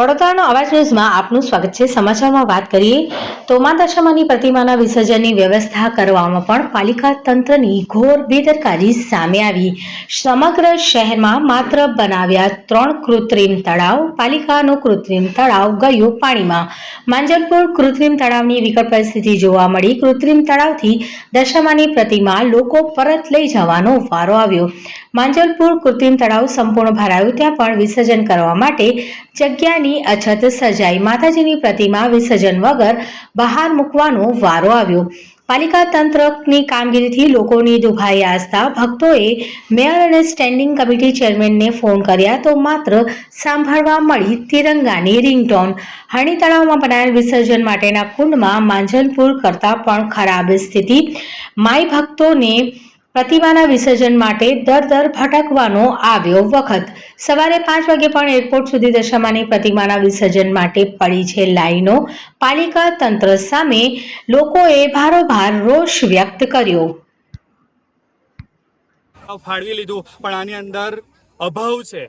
વડોદરાનો અવાજ ન્યૂઝમાં આપનું સ્વાગત છે. સમાચારમાં વાત કરીએ તો મા દશામાની પ્રતિમાના વિસર્જનની વ્યવસ્થા કરવામાં પણ પાલિકા તંત્રની ઘોર બેદરકારી સામે આવી. સમગ્ર શહેરમાં માત્ર બનાવ્યા ત્રણ કૃત્રિમ તળાવ, પાલિકાનું કૃત્રિમ તળાવ ગયું પાણીમાં. માંજલપુર કૃત્રિમ તળાવની વિકટ પરિસ્થિતિ જોવા મળી. કૃત્રિમ તળાવથી દશામાની પ્રતિમા લોકો પરત લઈ જવાનો વારો આવ્યો. માંજલપુર કૃત્રિમ તળાવ સંપૂર્ણ ભરાયું. ત્યાં પણ વિસર્જન કરવા માટે જગ્યાની અછત સર્જાઈ. માતાજીની પ્રતિમા વિસર્જન વગર બહાર મૂકવાનો વારો આવ્યો. પાલિકા તંત્રની કામગીરીથી લોકોની દુભાઈ આસ્થા. ભક્તોએ મેયર અને સ્ટેન્ડિંગ કમિટી ચેરમેનને ફોન કર્યા તો માત્ર સાંભળવા મળી તિરંગાની રિંગટોન. હણી તળાવમાં બનાવેલ વિસર્જન માટેના કુંડમાં માંજલપુર કરતાં પણ ખરાબ સ્થિતિ. માય ભક્તોને પ્રતિમાના વિસર્જન માટે દર દર ભટકવાનો આવ્યો વખત. સવારે પાંચ વાગે પણ એરપોર્ટ સુધી દશામાની પ્રતિમાના વિસર્જન માટે પડી છે લાઈનો. પાલિકા તંત્ર સામે લોકોએ ભારોભાર રોષ વ્યક્ત કર્યો. ફાળવી લીધું, પણ આની અંદર અભાવ છે.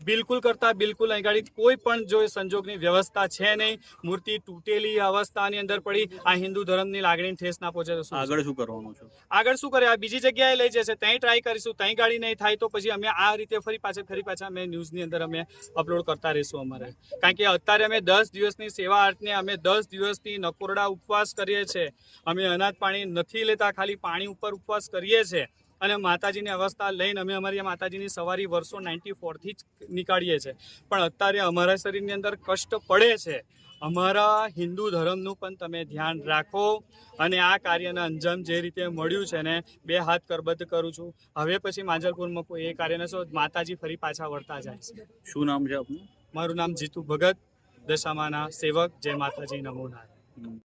બિલકુલ કરતા બિલકુલ અહીં ગાડી કોઈ પણ જો સંજોગની વ્યવસ્થા છે નહીં મૂર્તિ તૂટેલી અવસ્થાની અંદર પડી આ હિન્દુ ધર્મની લાગણી ઠેસ ના પહોંચે તો આગળ શું કરવાનું છે? આગળ શું કરે આ બીજી જગ્યાએ લઈ જશે ત્યાં ટ્રાય કરીશું ત્યાં ગાડી નહીં થાય તો પછી અમે આ રીતે ફરી પાછા ફરી પાછા અમે ન્યૂઝની અંદર અમે અપલોડ કરતા રહીશું અમારે. કારણ કે અત્યારે અમે દસ દિવસની સેવા આર્ટને અમે દસ દિવસથી નકોરડા ઉપવાસ કરીએ છીએ. અમે અનાજ પાણી નથી લેતા ખાલી પાણી ઉપર ઉપવાસ કરીએ છીએ. અને માતાજીની અવસ્થા લઈને અમે અમારી માતાજીની સવારી વર્ષો નાઇન્ટી ફોરથી જ નીકાળીએ છીએ. પણ અત્યારે અમારા શરીરની અંદર કષ્ટ પડે છે. અમારા હિન્દુ ધર્મનું પણ તમે ધ્યાન રાખો અને આ કાર્યને અંજામ જે રીતે મળ્યું છે ને બે હાથ કરબદ્ધ કરું છું. હવે પછી માંજલપુરમાં કોઈ એ કાર્ય નશો માતાજી ફરી પાછા વળતા જાય છે. શું નામ છે આપનું? મારું નામ જીતુ ભગત દશામાના સેવક જય માતાજી નમો નારાયણ.